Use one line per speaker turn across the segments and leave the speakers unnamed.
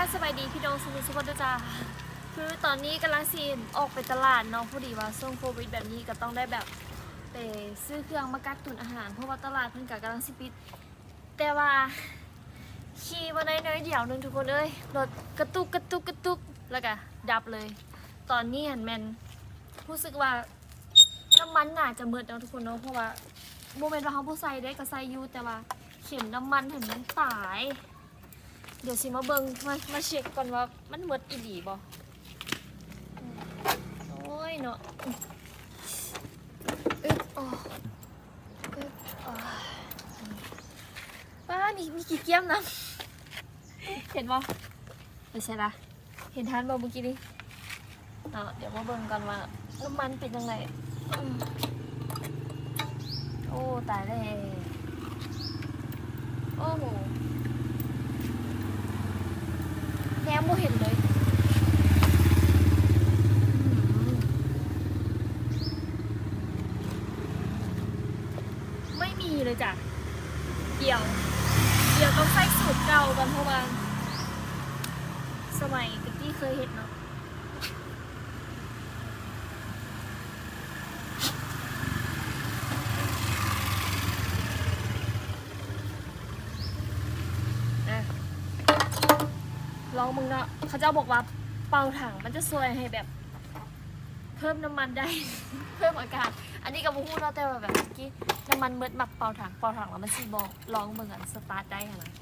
ค่ะสบายดีพี่น้องสุขสุขด้วยจ้าคือตอนนี้กำลังซีนออกไปตลาดเน้องพอดีว่าช่วงโควิดแบบนี้ก็ต้องได้แบบไปซื้อเครื่องมากักตุนอาหาร เพราะว่าตลาดเพิ่นก็กำลังสิปิด แต่ว่าขี่มาได้น้อยเดียวหนึงทุกคนเอ้ยรถกระตุกกระตุกกระตุกแล้วก็ดับเลย ตอนนี้หันแมนรู้สึกว่าน้ำมันน่าจะหมดแล้วทุกคนเนาะเพราะว่าโมเมนต์ว่าเขาผู้ใส่ได้ก็ใส่ยูแต่ว่าเข็มน้ำมันถึงมันตาย เดี๋ยวสิมาเบิงมามาเช็คก่อนว่ามันหมดอีหลีบ่อืมโอ้ยเนาะอึ๊บอ๋ออึ๊บอ๋อป้ามีมีกี่เกียมนะเห็นบ่ไม่ใช่ละเห็นทันบ่เมื่อกี้นี้เนาะเดี๋ยวมาเบิงกันว่าน้ำมันเป็นยังไงโอ้ตายแล้วโอ้โห แนมโมเห็นเลยไม่มีเลยจ้ะเกี่ยว เกี่ยวต้องใส่สูตรเก่ากันเพราะว่าสมัยตะกี้เคยเห็นเนาะ อะ ลอง มึงเนาะเขาจะบอกว่าเป่าถังมันจะช่วยให้แบบ เพิ่มน้ำมันได้ เพิ่มอากาศอันนี้กับบูฮูเนาะแต่ว่าแบบเมื่อกี้น้ำมันเมิดหมักเป่าถังเป่าถังแล้วมันสีบอกลองมึงอะสตาร์ทได้ค่ะนะ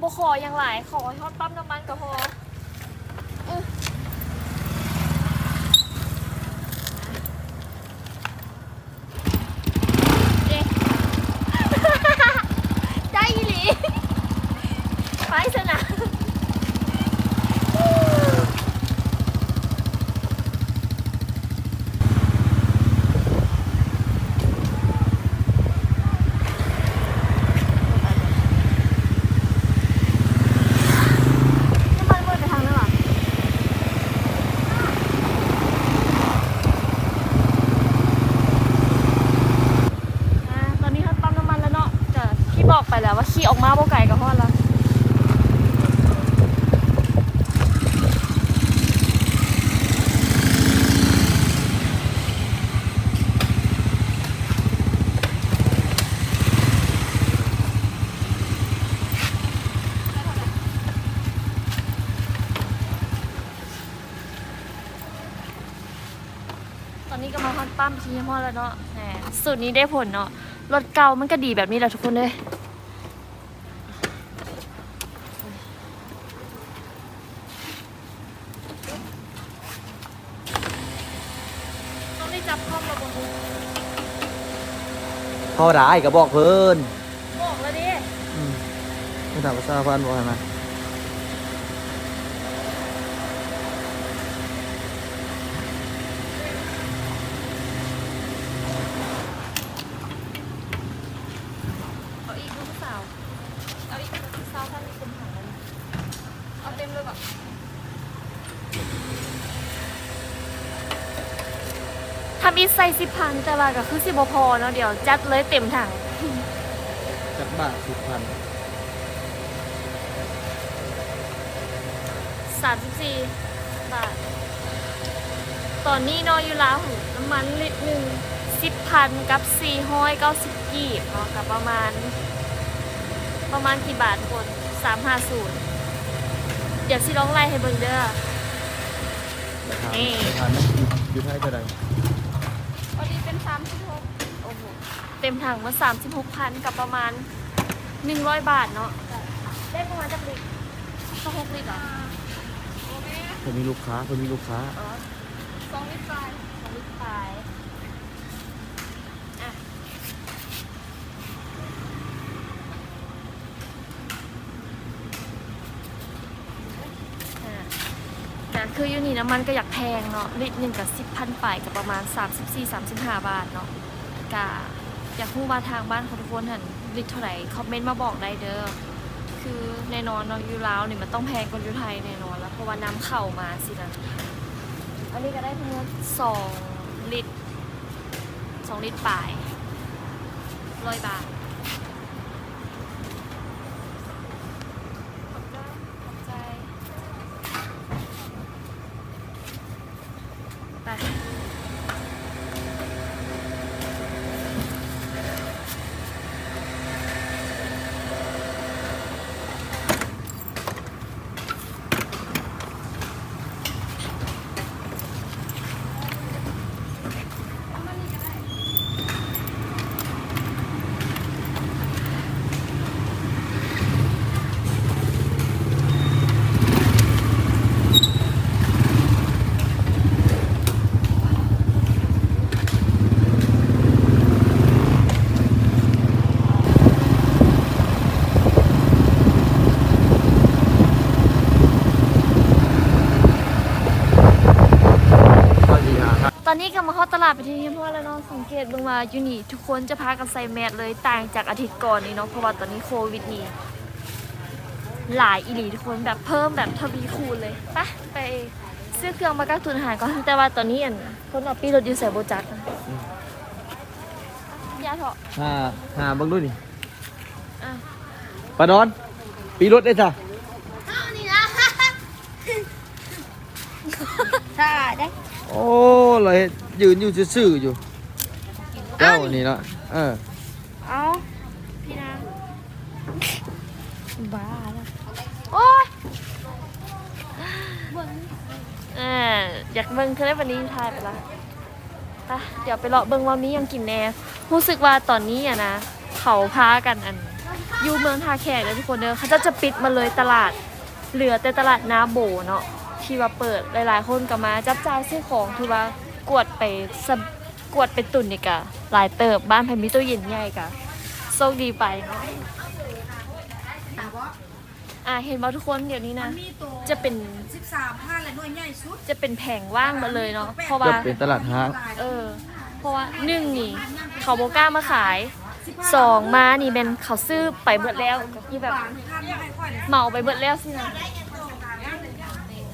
บขออย่างไรขอให้ทอดปั๊มน้ำมันก็พออเอ๊ะ ได้อีหลี ไปสนะน้ำมันเบิดไปทางนั้นเหรออ่าตอนนี้เขาปั๊มน้ำมันแล้วเนาะแต่ที่บอกไปแล้วว่าขี่ออกมาโบไก่กับพ่อแล้ว ตอนนี้ก็มาฮอตปั๊มทีม อแล้วเนาะแหมสูตรนี้ได้ผลเนาะรถเก่ามันก็ดีแบบนี้แหละทุกคนเลยต้องได้จับข้อมระบบ
พอได้ก็บอกเพิ่น
บอกแล้วดิ
อืมไม่ถามภาษาพันบอกให้มา
เอาอีกลูกสาว เอาอีกลูกสาวท่านมีคนถามแล้วเอาเต็มเลยแบบทำอีกใส่สิบพันแต่ว่าก็คือสิบพอเนาะเดี๋ยวจัดเลยเต็มถัง
จักบาทสิบพัน
สามสิบสี่บาท ตอนนี้เนออยู่แล้วน้ำมันลิตรหนึ่งสิบพันกับสี่ห้อยเก้าสิบกีบเนาะกับประมาณ ประมาณกี่บาททุกคนสามห้าศูนย์เดี๋ยวสิร้องไล่ให้เบิ่งเด้อ
ราคา
นี่
ราคานั้นอยู่ไทยเท่าไหร่
วันนี้เป็นสามสิบหกโอ้โห เต็มถังมาสามสิบหกพันกับประมาณหนึ่งร้อยบาทเนาะ ได้ประมาณจากลิตรสักหกลิตรเหรอ
เพิ่นมีลูกค้าเพิ่นมีลูกค้า
อ๋อสองลิตรปลายสองลิตรปลายอะอะแต่ คือยูนี่น้ำมันก็อยากแพงเนาะลิตรหนึ่งกับสิบพันปกับประมาณ 34-35 บาทเนาะกะอยากรู้ว่าทางบ้านของทุกคนหันลิตรเท่าไหร่คอมเมนต์มาบอกได้เด้อคือแน่นอนเนาะอยูลาวเนี่ยมันต้องแพงกว่าอยูไทยแน่นอนแล้วเพราะว่าน้ำเข้ามาสินะอันนี้ก็ได้ทั้งหมดสองลิตรสองลิตรปลายร้อยบาท อนนี้ก็มาเข้าตลาดไปที่เฮียนพ่อแล้วเนาะสังเกตเบิ่งว่าอยู่นี่ทุกคนจะพากันใส่แมสเลยต่างจากอาทิตย์ก่อนนี่เนาะเพราะว่าตอนนี้โควิดนี่หลายอีหลีทุกคนแบบเพิ่มแบบทวีคูณเลยไปไปซื้อเครื่องมากักตุนอาหารก่อนแต่ว่าตอนนี้อันคนเอาปีรถอยู่ใส่โบจักนะยาเถาะ
หาหาเบิ่งดูนี่
อะ
ปาดอน ปีรถได้จ้ะ
ใช่ได้
โอ้เลยยืนอยู่ซื่อๆอยู่เจ้านี่เนาะเออ
เอาพี่นางบ้าแล้วโอ้ยเอออยากเบิ่งคือได้วันนี้ทายไปละไปเดี๋ยวไปเลาะเบิ่งว่ามีหยังกินแน่รู้สึกว่าตอนนี้อะนะเขาพากันอันอยู่เมืองท่าแขกเลยทุกคนเด้อเขาจะจะปิดมาเลยตลาด เหลือแต่ตลาดนาโบเนาะ ที่ว่าเปิดหลายๆ คนก็มา จับจ่ายซื้อของที่ว่ากวดไปสะกวดไปตุนนี่กะหลายเติบบ้านไผมีตู้เย็นใหญ่กะโชคดีไปเนาะอ่าเห็นบ่ทุกคนเดี๋ยวนี้นะ
มีตัว
จะเป็น
สิบสามผ้าและหน่วยใหญ่สุด
จะเป็นแผงว่างหมาเลยเนาะเพราะ
จะ
ว่า
เป็นตลาดห้าง
เออ เพราะว่าหนึ่งนี่ เขาโบกล้ามาขายสองมานี่เป็นเขาซื้อไปเบิดแล้วก็คือแบบ
ท่านไม่ให้ค่อยเลย
เหมาไปเบิดแล้วสินะ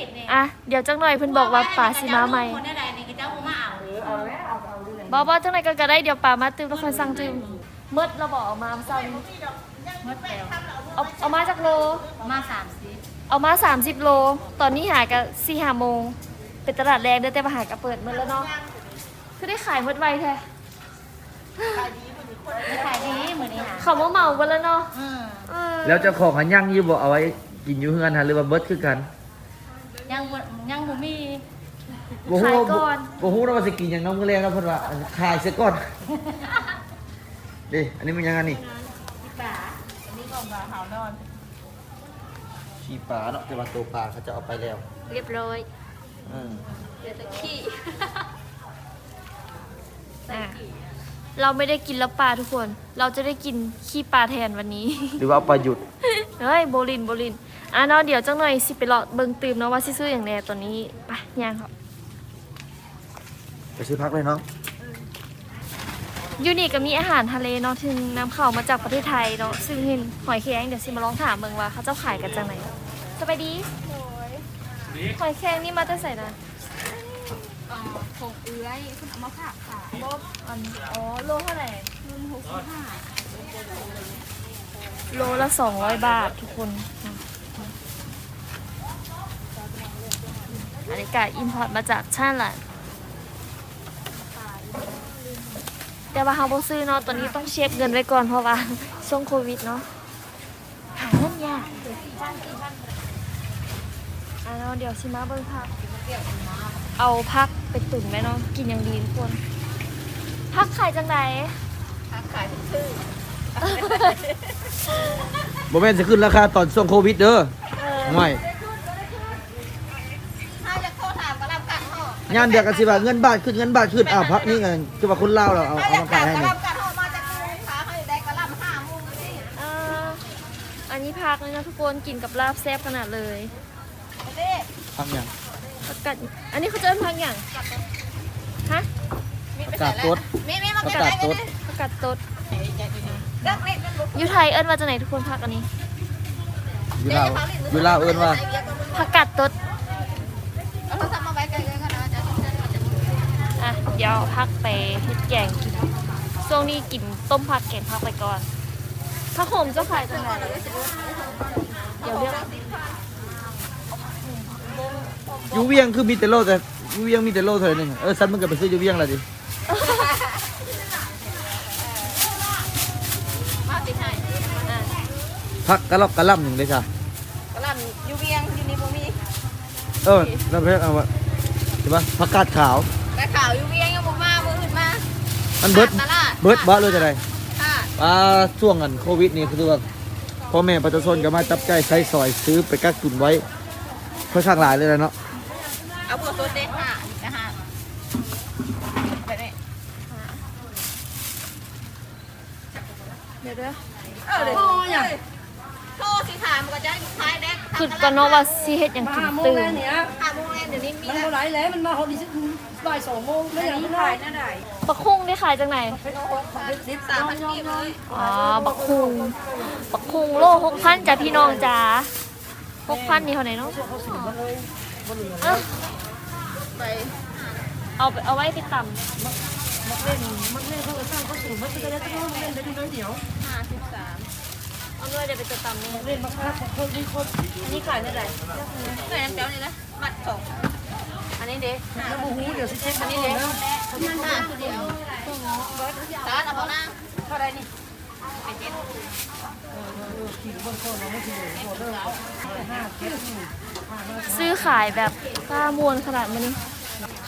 ได้หนึ่งโลสองขีดเนี่ย
อะเดี๋ยวจังหน่อยเพิ่นบอกว่าป่าสิมาใหม่
คนได้ใดนี่ก็เจ้าผมมาเอา
บอบอจังหน่อยก็ก็ได้เดี๋ยวป่ามาตื้มแล้วค่อยสั่งตื้มเมื่อเราบอกเอามาเมื่อเช้านี้
เมื่อแล้ว
เอาเอามาจากโล
มาสามสิบ
เอามา 30 โล ตอนนี้หากันสี่ห้าโมง เป็นตลาดแรงเด้อแต่มาหากะเปิดหมดแล้วเนาะ คือได้ขายหมดไวแท้
ขายดีเหมือนนี้ค่ะ
เขามาเหมาหมดแล้วเนาะ
อืม
เออ
แล้วเจ้าของหันย่างอยู่บ่เอาไว้กินอยู่เฮือนหาหรือว่าเบิดคือกัน
ยังบ่ยังบ่มี
บ่ฮู้ว่าบ่บ่ฮู้นะว่าสิกินหยังน้องมื้อแรงแล้วเพิ่นว่าขายเสียก่อนดิอันนี้มันยังไงนี่
ป่าอันนี้ของเราหานอน
ขี้ปลาเนาะแต่ว่าตัวปลาเขาจะเอาไปแล้ว
เรียบร้อย
อืม
เดี๋ยวจะขี้อะเราไม่ได้กินแล้วปลาทุกคน เราจะได้กินขี้ปลาแทนวันนี้
หรือว่าเอาปลาหยุด
เฮ้ยโบลินโบลิน อะเนาะเดี๋ยวจังหน่อยสิไปเลาะเบิ่งตื่มเนาะว่าสิซื้ออย่างแน่ตอนนี้ไปย่างครับ
ไปซื้อพักเลยเนาะ
ยูนี่ก็มีอาหารทะเลเนาะถึงนำเข้ามาจากประเทศไทยเนาะซึ่งเห็นหอยแครงเดี๋ยวสิมาลองถามเบิ่งว่าเขาเจ้าขายกันจังไหนสบายดีหอยแครงนี่มาแต่ใส่นะ
ผงเอื้อยคุณเอามาฝากขาย
บอันอ๋อโลเท่าไหร่
รุ่นหกสิบห้า
โลละสองร้อยบาททุกคน อันนี้กะอินพอร์ตมาจากชาติละแต่ว่าเฮาบ่ซื้อเนาะตอนนี้ต้องเช็คเงินไว้ก่อนเพราะว่าช่วงโควิดเนาะหาเงินยากอะเนาะเดี๋ยวสิมาเบิ่งพักเอาพักไปตุ๋นไว้เนาะกินอย่างดีทุกคนพักขายจังได
ขายชื่อ
บ่แม่นสิขึ้นราคาตอนช่วงโควิดเด้อ
เออ
ไม่
ถ้าจะโทรถามก็รับ กันห่อ
ย่านเดียวกันสิว่าเงินบาทขึ้นเงินบาทขึ้นอ้าวพักนี้ไงคือว่าคนลาวเราเอา
ถ้า
เอา
จะ
มา
ถา
ขาย
ม
ให้
ก็
นี่
รับกันห่อมาจากลูกค้าเขาอยู่ได้ก็รับห้าโมงนี่
เอออันนี้พักเลยนะทุกคนกินกับลาบแซ่บขนาดเลย
เด้
พักหยัง
ผักกัดอันนี้เขาจะเอิ้นพักอย่างฮะ
ประกาศตด
มีมีมา
ประ
กัน
กา
ได้
ศ
กั
ต
น
ด
ผักกัดตด
เด็กเล็กนั่นบุก
อยูไทยเอิ้นมาจากไหนทุกคนพักอันนี้
อยู่ลาวอยู่ลาวเอิ้นว่า
ผักกัดตด
เอาโทรศัพท์มาไว้ไกลๆกันนะจะจะจะจะ
อะเดี๋ยวพักไปเฮ็ดแกงกินช่วงนี้กินต้มผักแกงพักไปก่อนผักโขมเจ้าขายจังไหนเดี๋ยวเรียก
อยู่เวียงคือมีแต่โลแต่อยู่เวียงมีแต่โลเท่านั้นเองเออซันมึงก็ไปซื้ออยู่เวียงละดิ
มาติดให้
อะ
พักกะลอกกะล่ำหนึ่งเลยค่ะ
กระลำอยู่เวียงอยู่นี่บ่มี
เออแล้วเพิ่นเอาว่าใช่ปะผักกาดขาว
กระขาวอยู่เวียงยังบ่ มาบ่อื่นมา
มันเบิด
ตลาด
เบิดบ่เลยจะได้
ค่ะ
อ่าช่วงกันโควิดนี่คือว่าพ่อแม่ประชาชนก็มาจับใจายใช้สอยซื้อไปกักตุนไว้ค่อนข้างหลายเลยนะเนาะ
เอาบัวตัวเด้ค่ะนะฮะไปเลย
เดี๋ยวเด้อ
เออเลยโทรอย่างโทรสิถามมันก็จะขายแดก
คือก่อนเนาะว่าสิเฮ็ดหยังกินตื่น
ห้าโมง เย็นเดี๋ยวนี้มี
มัน
แล้ว
บ่ไหลแล้วมันมาเขาดิบ่ายสองโมงแล้วยังไม่ได้
น่าได้
บักคุ้งได้ขายจากไหน
สิบสามพันกีบเลย
อ๋อบักคุงบักคุงโลหกพันจ้ะพี่น้องจ้าหกพันนี่เท่าไหร่เนาะเอ้า
ไป
เอาไปเอาไว้ไปต่
มันเล่นมันเล่นเขาก็สร้างเขาสูงมันก็ได้ต้องเล่นได้ดีเดียว
ห้าสิบสามำ
เอาด้วยเดี๋ยวไปจะต่ำนี่
เล่นมาคักคนที่คน
อันนี้ขายเท่าไหร่
เฮ้ยน้ำเจ้านี่นะ มัดสอง
อันนี้เด้
แล้วบูฮูเดี๋ยวสิเช็คมันนี่เอง
ห้าตัวเดียวตลาดเอาหน้าเท่าไรนี่ไปเจ็ด
ซื้อขายแบบป้ามวนขนาดมื้อนี้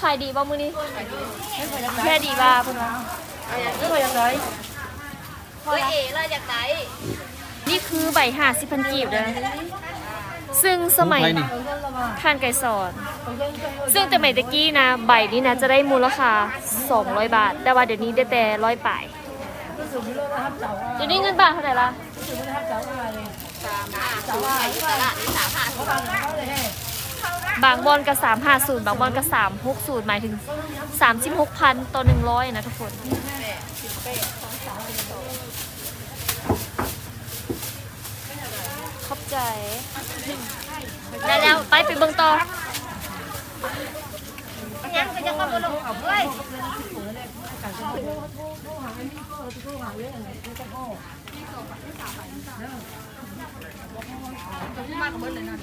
ขายดีป่ะมื้อนี้แค่ดีป่ะเพิ่นว่า
แล้วก็ยังไง
เฮ้ยเอ๋เลยอยากไหน
นี่คือใบห้าสิบพันกีบเลย ซึ่งสมัย
ไทยนี่
ท่านไก่สอน ซึ่งแต่ใหม่ตะกี้นะ ใบนี้นะจะได้มูลค่า 200 บาท แต่ว่าเดี๋ยวนี้ได้แต่ร้อยป่าย
ก็สูงที่เราทำเจ้า
เดี๋ยวนี้เงินบาทเท่าไหร่ละ
สูงที่ทำเจ้าอะไรเลย
สามห้าสูงไปตลาดนี่สามห้าสูง
เขาเลยแห่
บางบอลกับ350 บางบอลกับ360 หมายถึง 36,000 ต่อ 100 นะทุกคน ขอบ ใจได้แล้วไปไปเบิ่งต่อ
ยังก็จะเข้ามาลงเอาเฮ้ยมากเบิดเลยนะ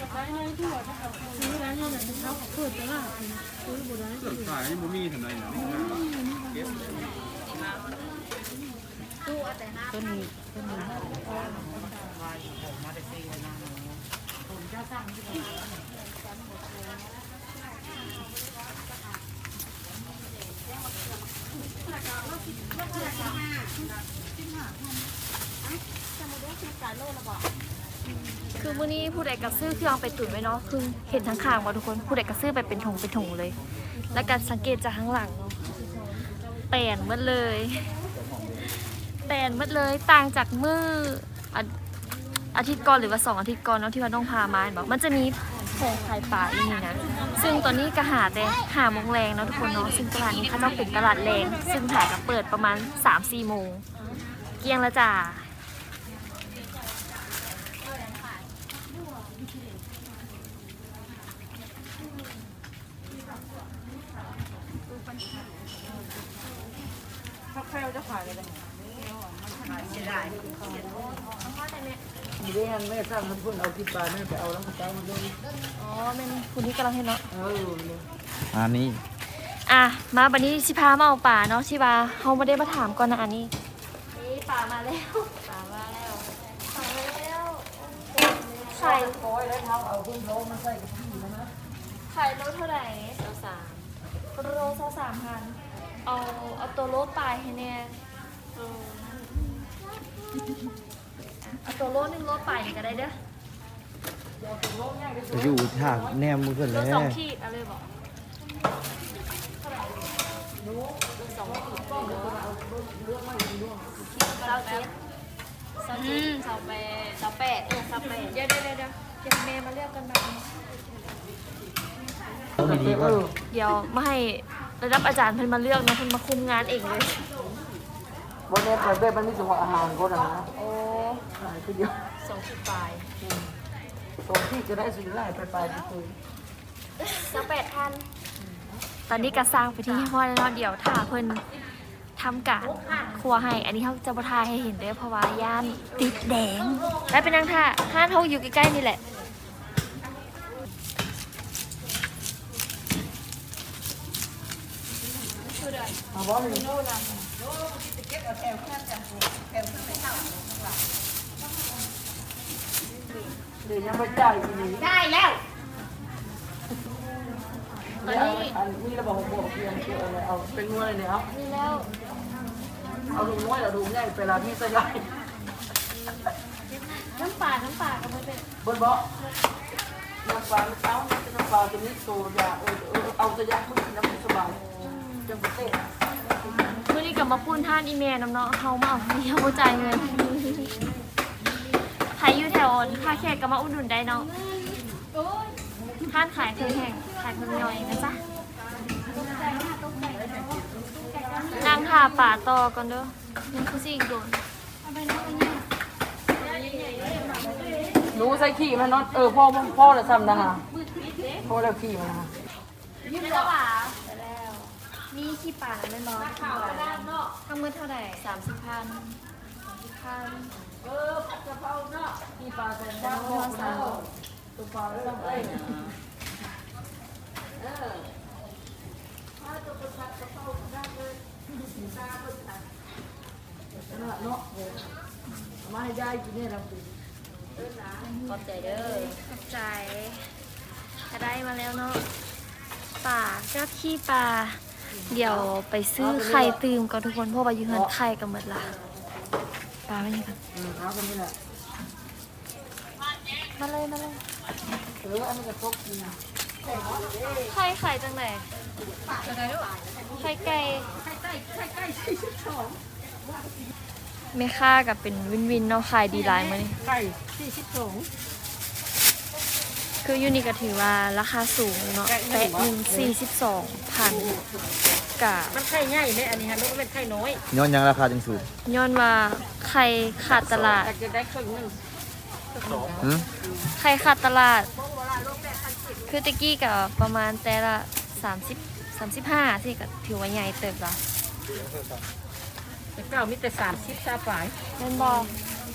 ขายยังบ่มีทำไรนะ
คือมื้อนี้ผู้ใดกระซื้อเครื่องเอาไปตุ๋นไว้เนาะคือเห็นทั้งข้างว่าทุกคนผู้ใดกระซื้อไปเป็นถุงเป็นถุงเลย แล้วการสังเกตจากข้างหลังเนาะแปลนหมดเลย แปลนหมดเลยต่างจากมือ อาทิตย์ก่อนหรือว่าสองอาทิตย์ก่อนเนาะที่ว่าน้องพามาบอกมันจะมีแผงขายปลาอีนี่นะซึ่งตอนนี้ก็หาแต่หามงแรงเนาะทุกคนเนาะซึ่งตลาดนี้เขาเจ้าเป็นตลาดแรง ซึ่งถ่ายก็เปิดประมาณ3-4โมงเกียงล้วจ้า
เขาแค่จะขายเลย
มีได้ยังแม่สร้างมันพุ่นเอาที่ปลาแม่ไปเอาแล้วก็เจ้ามันเลย
อ๋อแม่นคุณที่กำลังเห็นเนาะ
เอออันนี้
อะ มาบันนี้ชิพามาเอาป่าเนาะชิบาเขาไม่ได้มาถามก่อนนะอันนี้นี่ป่ามาแล้วป่ามาแล้วป่ามาแล้วไข่
คอยแล้วเท้าเอาพุ่งโลมาใส่กับพี่นะ
ไข่โลเท่าไหร่สามโลสสามพันเอาเอาตัวโลปลายให้แน่ เออเอาตัวโลหนึ่งโลปลายนี่ก็ได้เด้อ
อยู่ทางแนมมือกัน
โล
แล้
ส
ว
องขีดอะไรบอกเราเจ็ดสองขีด
สาวแปดสาวแปดเออสาวแปด
เดี๋ยวเดี๋ยวเดี๋ยวเดี๋ยวเดี๋ยวเมย์มาเรียกกันแบบนี้
ต้องดีๆก่อน
เดี๋ยวมาให้ระดับอาจารย์เพิ่นมาเลือกนะเพิ่นมาคุมงานเองเลย
วันนี้เปิดเบบมันมีเฉพาะอาหารก็นะ
โอ้
ขายคือเดียว
สองขีดปลาย
ตรงที่จะได้สิ่งไรไปไปที่คุย
สักแปดพันตอนนี้ก็สร้างไปที่ห้อยแล้วเนเดี๋ยวถ้าเพิ่นทำการครัวให้ อันนี้เขาจะบ่ทายให้เห็นด้อเพราะว่าย่านติดแดง และเป็นนังท่าห้านเขาอยู่ใกล้ๆนี่แหละ
เอาบอลเลย เดี๋ยวยังไม่จ่ายทีนี้
ได้แล้ว
ตอนนี้
อันนี้เราบอกบอกเพียงเกี่ยวอะไรเอาเป็นงวดเลยเนี่ยครับ
นี่แล้ว
เอาลุงน้อยเอาลุงใหญ่เวลาที่ใส่ไล่
น้ำปลาน้ำปลาก็ไม่เป็น
บนเบาะน้ำปลาเต้าน้ำปลาจะมีตัวยาเออเออเอาจะยาคุณน้ำสบายจังหวัดเต้
เมาปุ้นท่านอีเมลน้ำเนาะเขามาเอาเดียวบ่จ่ายเงินใครอยู่แถวคาแขกก็มาอุดหนุนได้เนาะท่านขายเคยแห้งขายเคยย่อยนะจ๊ะนางทาป่าต่อก่อนเด้อยังคือสิอีกโดน
หนูใส่ขี่มันเนาะเออพ่อพ่อจะทำนะฮะพ่อแล้วขี่มันนะฮะ
ไม่ได้ป่า มีขี้ป่าไม่ร้อนทั้งหมดเท่าไหร่สามสิบพันสามสิบพัน
เออกระเพราเนาะขี่ปลาแต่ด้านพ่อสาวตัวปลาต้องเอ้ยเออถ้าตัวกระเพรากระเพราได้เลยตาเพิ่นค่ะเนาะมาให้ยายกินเนี่ยเราสิ
ขอบใจเด้อ
ขอบใจก็ได้มาแล้วเนาะป่าก็ขี้ปลา เดี๋ยวไปซื้อไข่ตืมก่อนทุกคนเพราะว่าอยู่เฮือนไข่กันหมดละปลาไม่ยังกัน
อืมเอาคนนี้แหละ
มาเลยมาเลย
เอออันนี้ก็พกกินนะ
ไข่ไข่จังไหนไข่ไก่ไม่ค่ากับเป็นวินวินเนาะขายดีหลายมานี่
ไก่สี่สิบสอง
คือยูนิก็ถือว่าราคาสูงเนาะแปะหนึ่งสี่สิบสองพันกับ
มันไข่ใหญ่เลยอันนี้ฮะไม่เป็นไข่น้อย
ย้อนยังราคาจังสูง
ย้อนว่าไข่ขาดตลาด
แต่จะได้ครึ่งหนึง
หืม
ไข่ขาดตลาด คือตะกี้กับประมาณแต่ละสามสิบสามสิบห้าสิก็ถือว่าใหญ่เติบละ
แต่เก้ามีแต่สามสิบซาฝาย
เล่นบอ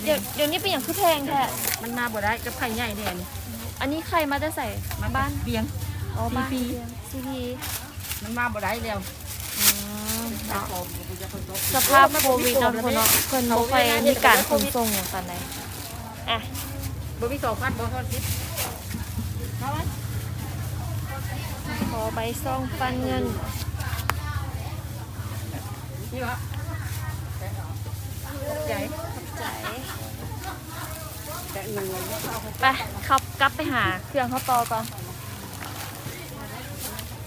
เดี๋ยวเดี๋ยวนี้เป็นอย่างคือแพงแท้
มันมาบ่ได้กับไข่ใหญ่เนี่ยนี่
อันนี้ใครมาได้ใส่
มัน
บ้าน
เบียง
อ๋อบ้าน
CP
ซีพี
มันมาบ่ได้แล้ว
สภาพโควิดเนาะทุกคนเนาะเพิ่นบ่ค่อยมีการขนส่งอย่างตอนไหนอะ
บ่มีสองพันบ่ทอดคิด
ขอใบซองปันเงิน
นี่วะใหญ่
ใจ
แต่เงินเงิน
ไปขับ กลับไปหาเครื่องเขาต่อก่อน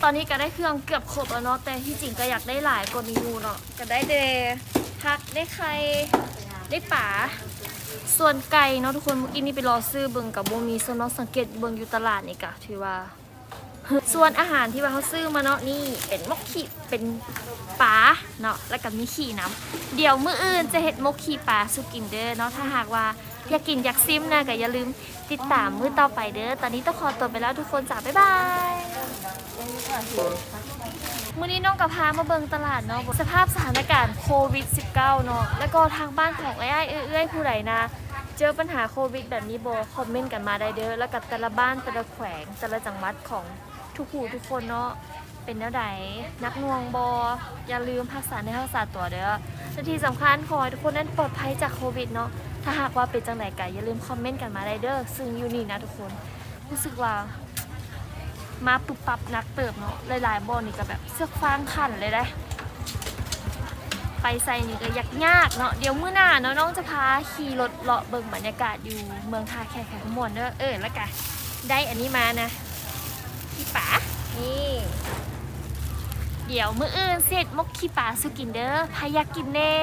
ตอนนี้ก็ได้เครื่องเกือบครบแล้วเนาะ แต่ที่จริงก็อยากได้หลายกว่านี้อยู่เนาะก็ได้เดพักได้ไข่ได้ป่าส่วนไก่เนาะทุกคนเมื่อกี้นี่ไปรอซื้อเบิ่งกับโบมีส่วนเนาะสังเกตเบิ่งอยู่ตลาดนี่กะถือว่า ส่วนอาหารที่ว่าเขาซื้อมาเนาะนี่เป็นมกขีเป็นปลาเนาะแล้วก็มีขี่น้ำเดี๋ยวมื้ออื่นจะเฮ็ดมกขี่ปลาสุกินเด้อเนาะถ้าหากว่า อยากกินอยากซิมนะก็อย่าลืมติดตามมือต่อไปเด้อ ตอนนี้ต้องขอตัวไปแล้วทุกคนจ้าบ๊ายบาย มื้อนี้น้องกับพามาเบิงตลาดเนาะ สภาพสถานการณ์โควิด -19 เนาะ แล้วก็ทางบ้านของไอ้ไอ้เอื้อยผู้ใดนะ เจอปัญหาโควิดแบบนี้โบคอมเมนต์กันมาได้เด้อ แล้วกับแต่ละบ้านแต่ละแขวงแต่ละจังหวัดของทุกผู้ทุกคนเนาะเป็นแนวใดนักน่วงบออย่าลืมพักษาในรักษาตัวเด้อและที่สำคัญขอให้ทุกคนนั้นปลอดภัยจากโควิดเนาะ ถ้าหากว่าเป็นจังไหนกันอย่าลืมคอมเมนต์กันมาได้เด้อซึ่งอยู่นี่นะทุกคน รู้สึกว่า มาปุบปับนักเติบเนาะหลายๆบอนี่ก็แบบเสื้อฟางขันเลยได้ไปใส่นี่ก็ยากยากเนาะเดี๋ยวมื้อหน้าเนาะน้องจะพาขี่รถเลาะเบิ่งบรรยากาศอยู่เมืองท่าแขกแขกขมวนเด้อเออแล้วกันได้อันนี้มานะขี้ป๋านี่เดี๋ยวมื้ออื่นเสร็จมกขี้ป๋าสุกินเด้อพายากกินแน่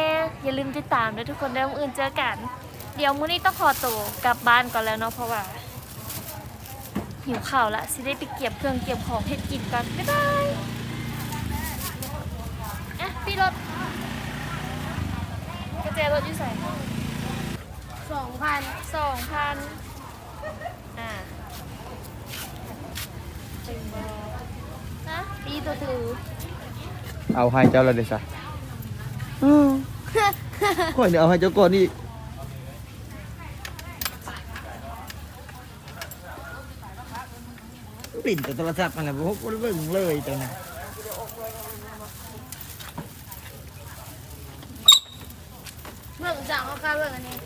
อย่าลืมติดตามด้อทุกคนเด้อมื้ออื่นเจอกัน เดี๋ยวมื้อนี้ต้องขอตัวกลับบ้านก่อนแล้วเนาะเพราะว่า หิวข้าวละสิได้ไปเก็บเครื่องเก็บของเฮ็ดกินกันบ๊ายบายอะพี่รถกระเจรถอยู่ใส่
สองพัน
สองพันอ่าตึงบอนะปีตัวถือ
เอาให้เจ้าเลยเด้ซะค่อยเดี๋ยวเอาให้เจ้าก่อนนี่ ปลิ่นตัวโทรศัพท์มันแหละพวกเบิ่งเลยตัวนะ
เมื่อสั่งเขาค่าเรื่องอันนี้